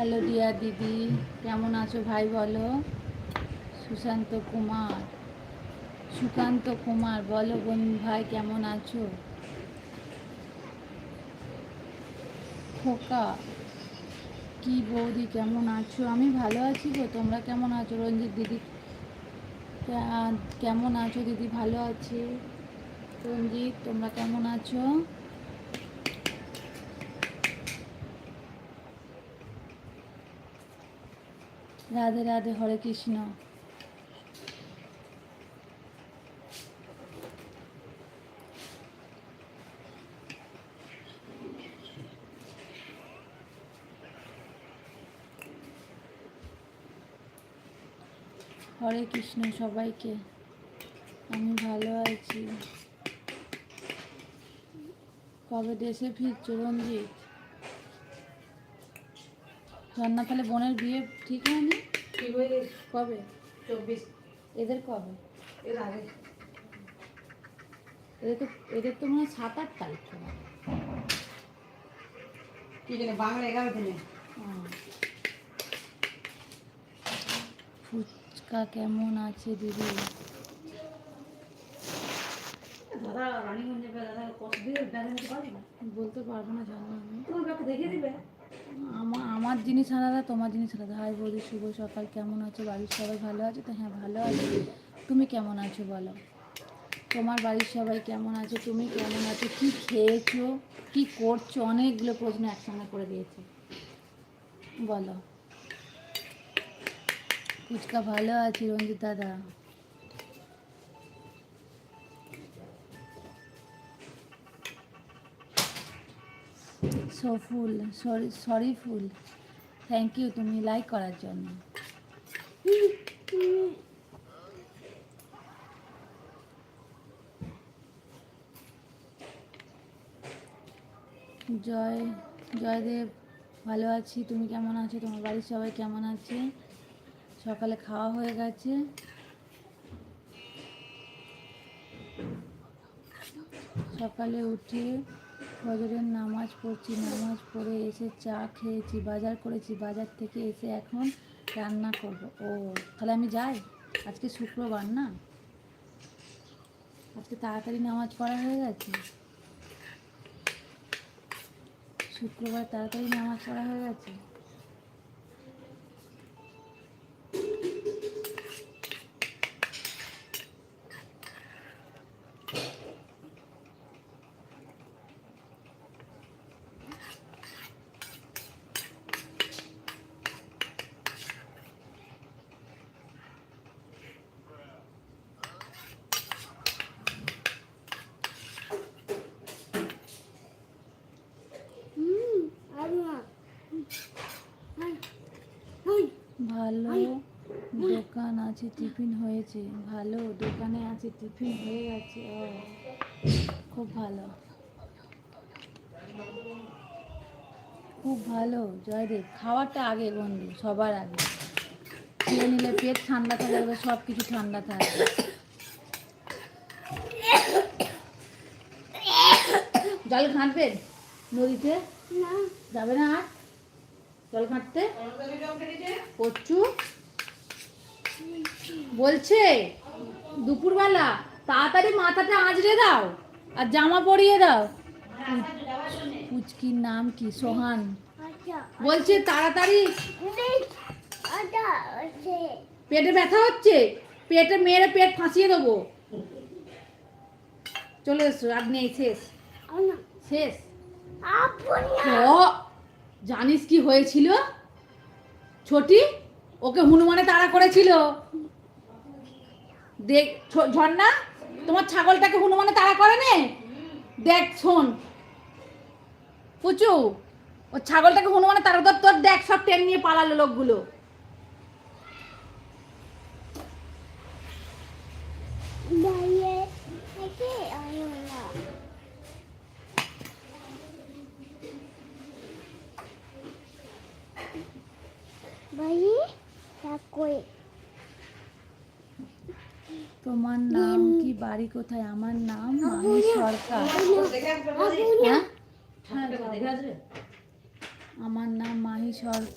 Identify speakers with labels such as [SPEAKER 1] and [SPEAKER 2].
[SPEAKER 1] Hello dear দিদি, কেমন আছো ভাই বলো? সুশান্ত কুমার, সুকান্ত কুমার, বলো বোন ভাই, কেমন আছো? খোকা, কি বৌদি, কেমন আছো? আমি ভালো আছি গো তোমরা কেমন আছো? রঞ্জিত দিদি কেমন আছো দিদি? ভালো আছি। রঞ্জিত, তোমরা কেমন আছো? রাধে রাধে হরে কৃষ্ণ। হরে কৃষ্ণ সবাইকে আমি ভালো আছি। কবে দেশে ফিরছো রঞ্জিত? ঝর্ণা তাহলে বোনের বিয়ে ঠিক হয়নি?
[SPEAKER 2] ঠিক হয়ে গেছে।
[SPEAKER 1] কবে?
[SPEAKER 2] চব্বিশ।
[SPEAKER 1] এদের কবে?
[SPEAKER 2] এর আগে।
[SPEAKER 1] এদের তো এদের তো মনে হয় সাত আট তারিখ।
[SPEAKER 2] কি জানে বাংলা এগারো দিনে।
[SPEAKER 1] ফুচকা কেমন আছে দিদি?
[SPEAKER 2] দাদা রানীগঞ্জ দাদা কত দিয়ে ব্যাগ নিতে না
[SPEAKER 1] বলতে পারব না জানো আমি।
[SPEAKER 2] দেখিয়ে দিবে?
[SPEAKER 1] আমার জিনিস আলাদা, তোমার জিনিস আলাদা। হাই বৌদি, শুভ সকাল। কেমন আছো? বাড়ির সবাই ভালো আছে তো? হ্যাঁ ভালো আছে। তুমি কেমন আছো বলো? তোমার বাড়ির সবাই কেমন আছে? তুমি কেমন আছো? কি খেয়েছো? কি করছ? অনেকগুলো প্রশ্ন একসঙ্গে করে দিয়েছে। বলো। ফুচকা ভালো আছি রঞ্জিত দাদা? সফুল সরি ফুল থ্যাংক ইউ তুমি লাইক করার জন্য। জয়, জয়দেব, ভালো আছি, তুমি কেমন আছো? তোমার বাড়ির সবাই কেমন আছে? সকালে খাওয়া হয়ে গেছে। সকালে উঠে ফজরের নামাজ পড়ছি, নামাজ পড়ে এসে চা খেয়েছি, বাজার করেছি, বাজার থেকে এসে এখন রান্না করব। ও, তাহলে আমি যাই? আজকে শুক্রবার না? আজকে তাড়াতাড়ি নামাজ পড়া হয়ে গেছে? শুক্রবার তাড়াতাড়ি নামাজ পড়া হয়ে গেছে? ভালো দোকান আছে টিফিন হয়েছে। ভালো দোকানে আছে টিফিন হয়ে গেছে। ও খুব ভালো। খুব ভালো জয়দেব। খাওয়াটা আগে বন্ধু সবার আগে। খেয়ে নিলে পেট ঠান্ডা থাকবে সব কিছু ঠান্ডা থাকবে জল ঘাঁটবেন নদীতে? যাবে না আর? জল ঘাঁটতে। প্রচুর বলছে দুপুরবেলা তাড়াতাড়ি মাথাটা আঁচড়ে দাও আর জামা পরিয়ে দাও। পুচকির নাম কি? সোহান। বলছে তাড়াতাড়ি। পেটে ব্যথা হচ্ছে পেটে মেরে পেট ফাঁসিয়ে দেবো। চলে এসো আর নেই শেষ। শেষ ও, জানিস কি হয়েছিল? ছোটি, ওকে হনুমানে তাড়া করেছিল। দেখ ঝর্ণা, তোমার ছাগলটাকে হনুমানে তাড়া করে নে দেখ, শোন। পুচু, ও ছাগলটাকে হনুমানে তাড়া তোর তোর দেখ, সব টেন নিয়ে পালালো লোকগুলো। তোমার নাম কি? বাড়ি কোথায়? আমার নাম মাহি সরকার। হ্যাঁ আমার নাম মাহি সরকার।